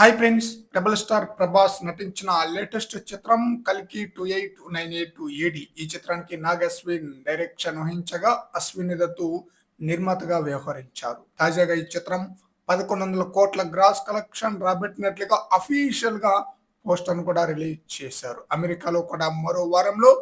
Hi friends double star Prabhas నటించిన latest చిత్రం కల్కి two eight nine eight two AD ఈ చిత్రానికి నాగ్ అశ్విన్ డైరెక్షన్ వహించగా అశ్విన్ దత్తు నిర్మాతగా వ్యవహరించారు. తాజాగా ఈ చిత్రం పదకొండు వందల కోట్ల గ్రాస్ కలెక్షన్ రాబెట్టినట్లుగా అఫీషియల్గా పోస్టర్ కూడా రిలీజ్ చేశారు. అమెరికాలో కూడా మరో వారంలో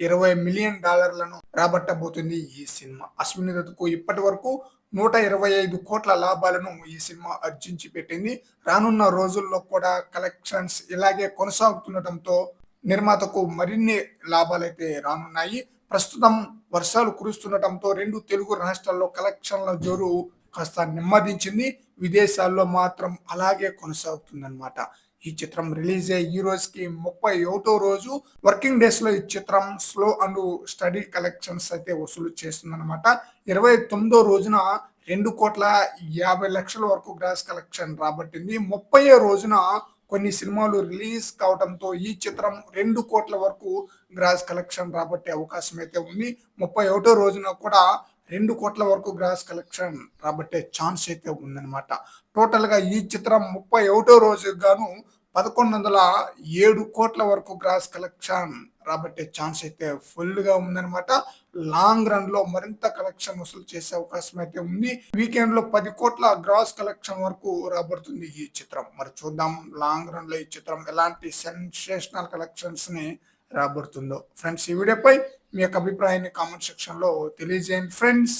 ఇరవై మిలియన్ డాలర్లను రాబట్టబోతుంది ఈ సినిమా. అశ్విని దత్తుకు ఇప్పటి వరకు నూట ఇరవై ఐదు కోట్ల లాభాలను ఈ సినిమా అర్జించి పెట్టింది. రానున్న రోజుల్లో కూడా కలెక్షన్స్ ఇలాగే కొనసాగుతుండటంతో నిర్మాతకు మరిన్ని లాభాలైతే రానున్నాయి. ప్రస్తుతం వర్షాలు కురుస్తుండటంతో రెండు తెలుగు రాష్ట్రాల్లో కలెక్షన్ల జోరు కాస్త నెమ్మదించింది. విదేశాల్లో మాత్రం అలాగే కొనసాగుతుందన్నమాట. ఈ చిత్రం రిలీజ్ అయ్యి ఈ రోజుకి ముప్పై ఒకటో రోజు వర్కింగ్ డేస్లో ఈ చిత్రం స్లో అండ్ స్టడీ కలెక్షన్స్ అయితే వసూలు చేస్తుందన్నమాట. ఇరవై తొమ్మిదో రోజున రెండు కోట్ల యాభై లక్షల వరకు గ్రాస్ కలెక్షన్ రాబట్టింది. ముప్పై రోజున కొన్ని సినిమాలు రిలీజ్ కావడంతో ఈ చిత్రం రెండు కోట్ల వరకు గ్రాస్ కలెక్షన్ రాబట్టే అవకాశం అయితే ఉంది. ముప్పై ఒకటో రోజున కూడా రెండు కోట్ల వరకు గ్రాస్ కలెక్షన్ రాబట్టే ఛాన్స్ అయితే ఉందన్నమాట. టోటల్గా ఈ చిత్రం ముప్పై ఒకటో రోజు గాను పదకొండు వందల ఏడు కోట్ల వరకు గ్రాస్ కలెక్షన్ రాబట్టే ఛాన్స్ అయితే ఫుల్గా ఉందన్నమాట. లాంగ్ రన్లో మరింత కలెక్షన్ వసూలు చేసే అవకాశం అయితే ఉంది. వీకెండ్లో పది కోట్ల గ్రాస్ కలెక్షన్ వరకు రాబడుతుంది ఈ చిత్రం. మరి చూద్దాం. లాంగ్ రన్లో ఈ చిత్రం ఎలాంటి సెన్సేషనల్ కలెక్షన్స్ని రాబడుతుందో. ఫ్రెండ్స్ ఈ వీడియోపై మీ యొక్క అభిప్రాయాన్ని కామెంట్ సెక్షన్లో తెలియజేయండి. ఫ్రెండ్స్